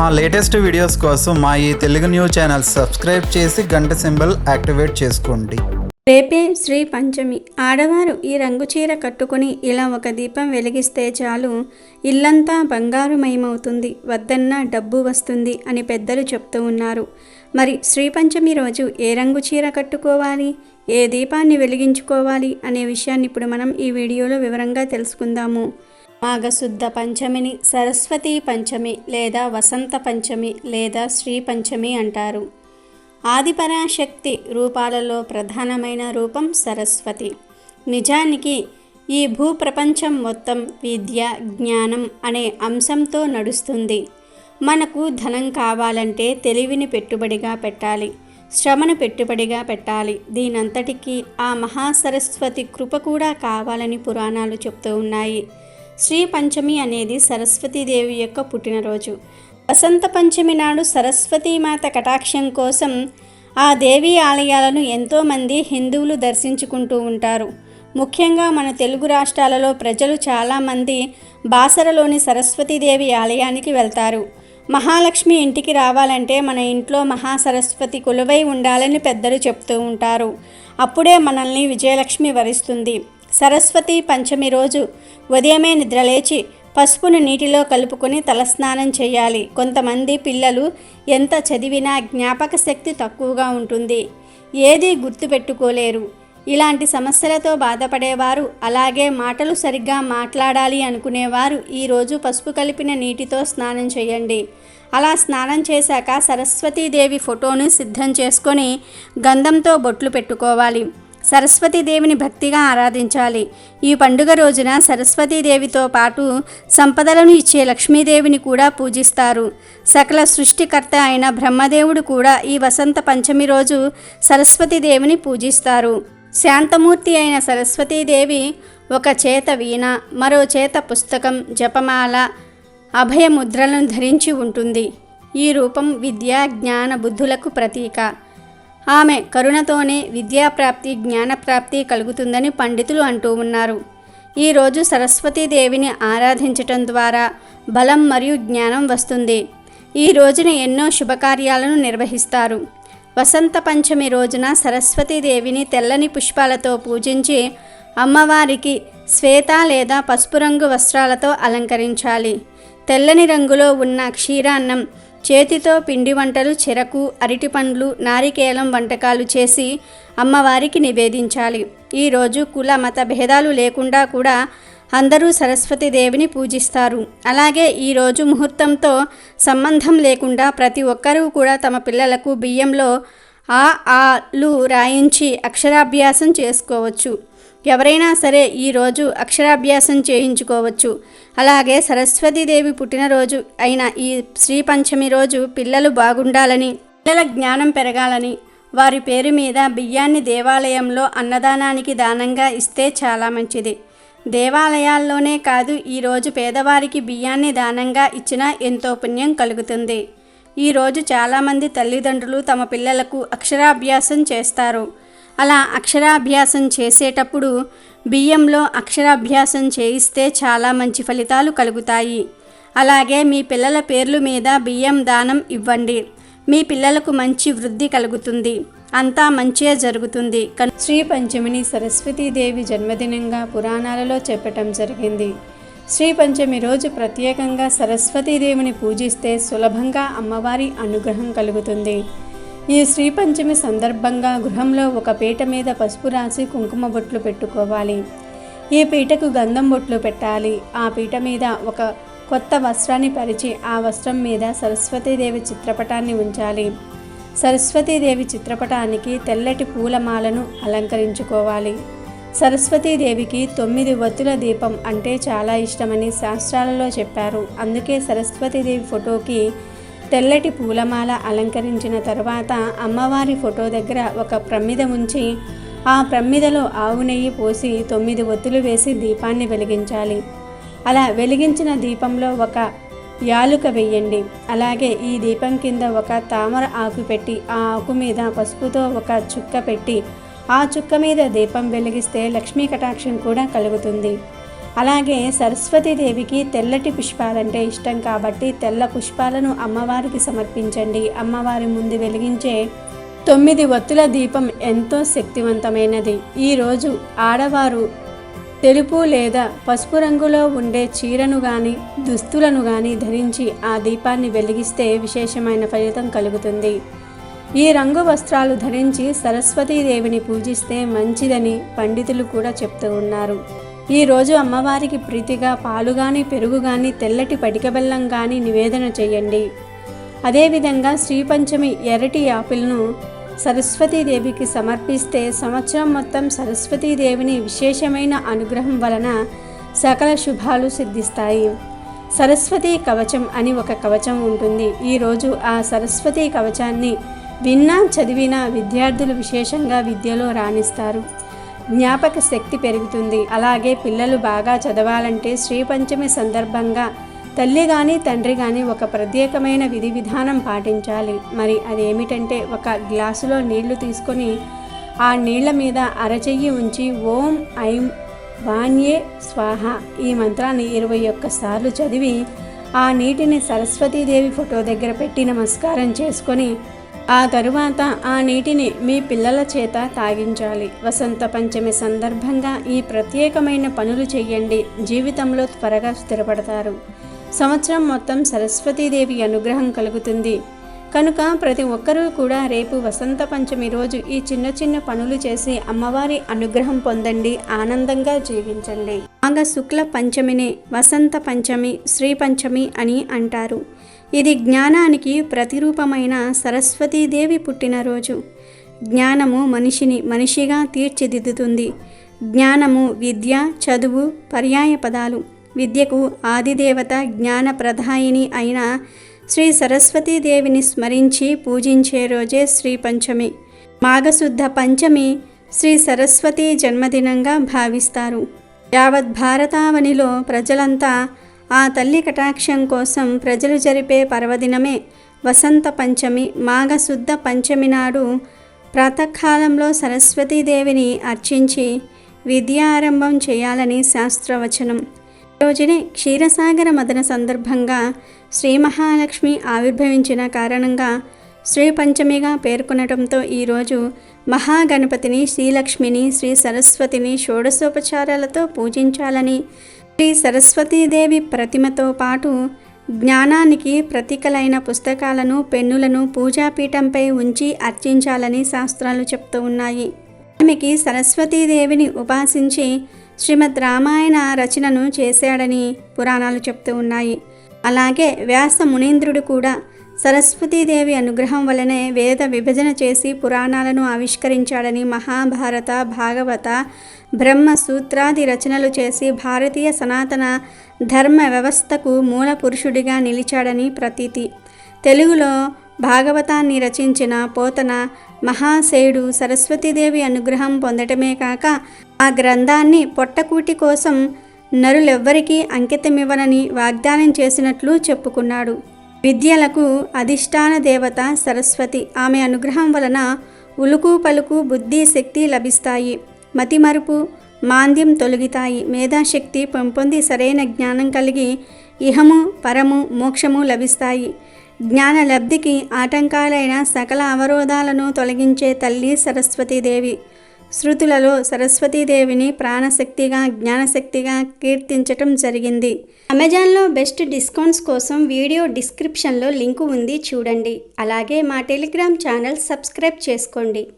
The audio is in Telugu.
మా లేటెస్ట్ వీడియోస్ కోసం మా ఈ తెలుగు న్యూస్ ఛానల్ సబ్స్క్రైబ్ చేసి గంట సింబల్ యాక్టివేట్ చేసుకోండి. రేపే శ్రీ పంచమి. ఆడవారు ఈ రంగు చీర కట్టుకుని ఇలా ఒక దీపం వెలిగిస్తే చాలు. ఇల్లంతా బంగారుమయమవుతుంది. వద్దన్నా డబ్బు వస్తుంది అని పెద్దలు చెప్తూ ఉన్నారు. మరి శ్రీ పంచమి రోజు ఏ రంగు చీర కట్టుకోవాలి? ఏ దీపాన్ని వెలిగించుకోవాలి? అనే విషయాన్ని ఇప్పుడు మనం ఈ వీడియోలో వివరంగా తెలుసుకుందాము. మాఘశుద్ధ పంచమిని సరస్వతి పంచమి లేదా వసంత పంచమి లేదా శ్రీ పంచమి అంటారు. ఆదిపరాశక్తి రూపాలలో ప్రధానమైన రూపం సరస్వతి. నిజానికి ఈ భూప్రపంచం మొత్తం విద్య జ్ఞానం అనే అంశంతో నడుస్తుంది. మనకు ధనం కావాలంటే తెలివిని పెట్టుబడిగా పెట్టాలి శ్రమను పెట్టుబడిగా పెట్టాలి. దీనంతటికీ ఆ మహాసరస్వతి కృప కూడా కావాలని పురాణాలు చెప్తూ ఉన్నాయి. శ్రీ పంచమి అనేది సరస్వతీదేవి యొక్క పుట్టినరోజు. వసంత పంచమి నాడు సరస్వతీమాత కటాక్షం కోసం ఆ దేవి ఆలయాలను ఎంతోమంది హిందువులు దర్శించుకుంటూ ఉంటారు. ముఖ్యంగా మన తెలుగు రాష్ట్రాలలో ప్రజలు చాలామంది బాసరలోని సరస్వతీదేవి ఆలయానికి వెళ్తారు. మహాలక్ష్మి ఇంటికి రావాలంటే మన ఇంట్లో మహాసరస్వతి కొలువై ఉండాలని పెద్దలు చెప్తూ ఉంటారు. అప్పుడే మనల్ని విజయలక్ష్మి వరిస్తుంది. సరస్వతి పంచమి రోజు ఉదయమే నిద్రలేచి పసుపును నీటిలో కలుపుకొని తలస్నానం చేయాలి. కొంతమంది పిల్లలు ఎంత చదివినా జ్ఞాపక శక్తి తక్కువగా ఉంటుంది. ఏదీ గుర్తుపెట్టుకోలేరు. ఇలాంటి సమస్యలతో బాధపడేవారు అలాగే మాటలు సరిగ్గా మాట్లాడాలి అనుకునేవారు ఈరోజు పసుపు కలిపిన నీటితో స్నానం చేయండి. అలా స్నానం చేశాక సరస్వతీదేవి ఫోటోను సిద్ధం చేసుకొని గంధంతో బొట్లు పెట్టుకోవాలి. సరస్వతీదేవిని భక్తిగా ఆరాధించాలి. ఈ పండుగ రోజున సరస్వతీదేవితో పాటు సంపదలను ఇచ్చే లక్ష్మీదేవిని కూడా పూజిస్తారు. సకల సృష్టికర్త అయిన బ్రహ్మదేవుడు కూడా ఈ వసంత పంచమి రోజు సరస్వతీదేవిని పూజిస్తారు. శాంతమూర్తి అయిన సరస్వతీదేవి ఒక చేత వీణ మరో చేత పుస్తకం జపమాల అభయముద్రలను ధరించి ఉంటుంది. ఈ రూపం విద్య జ్ఞాన బుద్ధులకు ప్రతీక. ఆమె కరుణతోనే విద్యాప్రాప్తి జ్ఞానప్రాప్తి కలుగుతుందని పండితులు అంటూ ఉన్నారు. ఈరోజు సరస్వతీదేవిని ఆరాధించటం ద్వారా బలం మరియు జ్ఞానం వస్తుంది. ఈ రోజున ఎన్నో శుభకార్యాలను నిర్వహిస్తారు. వసంత పంచమి రోజున సరస్వతీదేవిని తెల్లని పుష్పాలతో పూజించి అమ్మవారికి శ్వేత లేదా పసుపు రంగు వస్త్రాలతో అలంకరించాలి. తెల్లని రంగులో ఉన్న క్షీరాన్నం చేతితో పిండి వంటలు చెరకు అరటిపండ్లు నారికేలం వంటకాలు చేసి అమ్మవారికి నివేదించాలి. ఈరోజు కుల మత భేదాలు లేకుండా కూడా అందరూ సరస్వతీదేవిని పూజిస్తారు. అలాగే ఈరోజు ముహూర్తంతో సంబంధం లేకుండా ప్రతి ఒక్కరూ కూడా తమ పిల్లలకు బియ్యంలో ఆ ఆలు రాయించి అక్షరాభ్యాసం చేసుకోవచ్చు. ఎవరైనా సరే ఈరోజు అక్షరాభ్యాసం చేయించుకోవచ్చు. అలాగే సరస్వతీదేవి పుట్టినరోజు అయిన ఈ శ్రీ పంచమి రోజు పిల్లలు బాగుండాలని పిల్లల జ్ఞానం పెరగాలని వారి పేరు మీద బియ్యాన్ని దేవాలయంలో అన్నదానానికి దానంగా ఇస్తే చాలా మంచిది. దేవాలయాల్లోనే కాదు ఈరోజు పేదవారికి బియ్యాన్ని దానంగా ఇచ్చినా ఎంతో పుణ్యం కలుగుతుంది. ఈరోజు చాలామంది తల్లిదండ్రులు తమ పిల్లలకు అక్షరాభ్యాసం చేస్తారు. అలా అక్షరాభ్యాసం చేసేటప్పుడు బియ్యంలో అక్షరాభ్యాసం చేయిస్తే చాలా మంచి ఫలితాలు కలుగుతాయి. అలాగే మీ పిల్లల పేర్లు మీద బియ్యం దానం ఇవ్వండి. మీ పిల్లలకు మంచి వృద్ధి కలుగుతుంది. అంతా మంచిగా జరుగుతుంది. శ్రీ పంచమిని సరస్వతీదేవి జన్మదినంగా పురాణాలలో చెప్పటం జరిగింది. శ్రీ పంచమి రోజు ప్రత్యేకంగా సరస్వతీదేవిని పూజిస్తే సులభంగా అమ్మవారి అనుగ్రహం కలుగుతుంది. ఈ శ్రీ పంచమి సందర్భంగా గృహంలో ఒక పీట మీద పసుపు రాసి కుంకుమ బొట్లు పెట్టుకోవాలి. ఈ పీటకు గంధం బొట్లు పెట్టాలి. ఆ పీట మీద ఒక కొత్త వస్త్రాన్ని పరిచి ఆ వస్త్రం మీద సరస్వతీదేవి చిత్రపటాన్ని ఉంచాలి. సరస్వతీదేవి చిత్రపటానికి తెల్లటి పూలమాలను అలంకరించుకోవాలి. సరస్వతీదేవికి తొమ్మిది వత్తుల దీపం అంటే చాలా ఇష్టమని శాస్త్రాలలో చెప్పారు. అందుకే సరస్వతీదేవి ఫోటోకి తెల్లటి పూలమాల అలంకరించిన తర్వాత అమ్మవారి ఫోటో దగ్గర ఒక ప్రమిద ఉంచి ఆ ప్రమిదలో ఆవు నెయ్యి పోసి తొమ్మిది ఒత్తులు వేసి దీపాన్ని వెలిగించాలి. అలా వెలిగించిన దీపంలో ఒక యాలుక వెయ్యండి అలాగే ఈ దీపం కింద ఒక తామర ఆకు పెట్టి ఆ ఆకు మీద పసుపుతో ఒక చుక్క పెట్టి ఆ చుక్క మీద దీపం వెలిగిస్తే లక్ష్మీ కటాక్షం కూడా కలుగుతుంది. అలాగే సరస్వతీదేవికి తెల్లటి పుష్పాలంటే ఇష్టం కాబట్టి తెల్ల పుష్పాలను అమ్మవారికి సమర్పించండి. అమ్మవారి ముందు వెలిగించే తొమ్మిది ఒత్తుల దీపం ఎంతో శక్తివంతమైనది. ఈరోజు ఆడవారు తెలుపు లేదా పసుపు రంగులో ఉండే చీరను కానీ దుస్తులను కానీ ధరించి ఆ దీపాన్ని వెలిగిస్తే విశేషమైన ఫలితం కలుగుతుంది. ఈ రంగు వస్త్రాలు ధరించి సరస్వతీదేవిని పూజిస్తే మంచిదని పండితులు కూడా చెప్తూ ఉన్నారు. ఈరోజు అమ్మవారికి ప్రీతిగా పాలు కానీ పెరుగు కానీ తెల్లటి పటిక బెల్లం కానీ నివేదన చేయండి. అదేవిధంగా శ్రీపంచమి ఎర్రటి యాపిల్ను సరస్వతీదేవికి సమర్పిస్తే సంవత్సరం మొత్తం సరస్వతీదేవిని విశేషమైన అనుగ్రహం వలన సకల శుభాలు సిద్ధిస్తాయి. సరస్వతీ కవచం అని ఒక కవచం ఉంటుంది. ఈరోజు ఆ సరస్వతీ కవచాన్ని విన్నా చదివినా విద్యార్థులు విశేషంగా విద్యలో రాణిస్తారు. జ్ఞాపక శక్తి పెరుగుతుంది. అలాగే పిల్లలు బాగా చదవాలంటే శ్రీపంచమి సందర్భంగా తల్లి కానీ తండ్రి కానీ ఒక ప్రత్యేకమైన విధి విధానం పాటించాలి. మరి అదేమిటంటే ఒక గ్లాసులో నీళ్ళు తీసుకొని ఆ నీళ్ళ మీద అరచెయ్యి ఉంచి ఓం ఐం వాణ్యే స్వాహ ఈ మంత్రాన్ని ఇరవై ఒక్కసార్లు చదివి ఆ నీటిని సరస్వతీదేవి ఫోటో దగ్గర పెట్టి నమస్కారం చేసుకొని ఆ తరువాత ఆ నీటిని మీ పిల్లల చేత తాగించాలి. వసంత పంచమి సందర్భంగా ఈ ప్రత్యేకమైన పనులు చేయండి. జీవితంలో త్వరగా స్థిరపడతారు. సంవత్సరం మొత్తం సరస్వతీదేవి అనుగ్రహం కలుగుతుంది. కనుక ప్రతి ఒక్కరూ కూడా రేపు వసంత పంచమి రోజు ఈ చిన్న చిన్న పనులు చేసి అమ్మవారి అనుగ్రహం పొందండి. ఆనందంగా జీవించండి. మాఘ శుక్ల పంచమినే వసంత పంచమి శ్రీ పంచమి అని అంటారు. ఇది జ్ఞానానికి ప్రతిరూపమైన సరస్వతీదేవి పుట్టినరోజు జ్ఞానము మనిషిని మనిషిగా తీర్చిదిద్దుతుంది. జ్ఞానము విద్య చదువు పర్యాయ పదాలు. విద్యకు ఆదిదేవత జ్ఞాన ప్రదాయిని అయిన శ్రీ సరస్వతీదేవిని స్మరించి పూజించే రోజే శ్రీ పంచమి. మాఘశుద్ధ పంచమి శ్రీ సరస్వతి జన్మదినంగా భావిస్తారు. యావత్ భారతావనిలో ప్రజలంతా ఆ తల్లి కటాక్షం కోసం ప్రజలు జరిపే పర్వదినమే వసంత పంచమి మాఘశుద్ధ పంచమి నాడు ప్రాతకాలంలో సరస్వతీదేవిని అర్చించి విద్యారంభం చేయాలని శాస్త్రవచనం. రోజునే క్షీరసాగర మదన సందర్భంగా శ్రీ మహాలక్ష్మి ఆవిర్భవించిన కారణంగా శ్రీ పంచమిగా పేర్కొనడంతో ఈరోజు మహాగణపతిని శ్రీలక్ష్మిని శ్రీ సరస్వతిని షోడశోపచారాలతో పూజించాలని శ్రీ సరస్వతీదేవి ప్రతిమతో పాటు జ్ఞానానికి ప్రతీకలైన పుస్తకాలను పెన్నులను పూజాపీఠంపై ఉంచి అర్చించాలని శాస్త్రాలు చెప్తూ ఉన్నాయి. ఆమెకి సరస్వతీదేవిని ఉపాసించి శ్రీమద్ రామాయణ రచనను చేశాడని పురాణాలు చెప్తూ ఉన్నాయి. అలాగే వ్యాస మునీంద్రుడు కూడా సరస్వతీదేవి అనుగ్రహం వలనే వేద విభజన చేసి పురాణాలను ఆవిష్కరించాడని మహాభారత భాగవత బ్రహ్మ సూత్రాది రచనలు చేసి భారతీయ సనాతన ధర్మ వ్యవస్థకు మూల పురుషుడిగా నిలిచాడని ప్రతీతి. తెలుగులో భాగవతాన్ని రచించిన పోతన మహాశయుడు సరస్వతీదేవి అనుగ్రహం పొందటమే కాక ఆ గ్రంథాన్ని పొట్టకూటి కోసం నరులెవ్వరికీ అంకితమివ్వనని వాగ్దానం చేసినట్లు చెప్పుకున్నాడు. విద్యలకు అధిష్టాన దేవత సరస్వతి. ఆమె అనుగ్రహం వలన ఉలుకు పలుకు బుద్ధి శక్తి లభిస్తాయి. మతిమరుపు మాంద్యం తొలగితాయి. మేధాశక్తి పెంపొంది సరైన జ్ఞానం కలిగి ఇహము పరము మోక్షము లభిస్తాయి. జ్ఞాన లబ్ధికి ఆటంకాలైన సకల అవరోధాలను తొలగించే తల్లి సరస్వతీదేవి. శృతులలో సరస్వతీదేవిని ప్రాణశక్తిగా జ్ఞానశక్తిగా కీర్తించటం జరిగింది. అమెజాన్లో బెస్ట్ డిస్కౌంట్స్ కోసం వీడియో డిస్క్రిప్షన్లో లింకు ఉంది చూడండి. అలాగే మా టెలిగ్రామ్ ఛానల్ సబ్స్క్రైబ్ చేసుకోండి.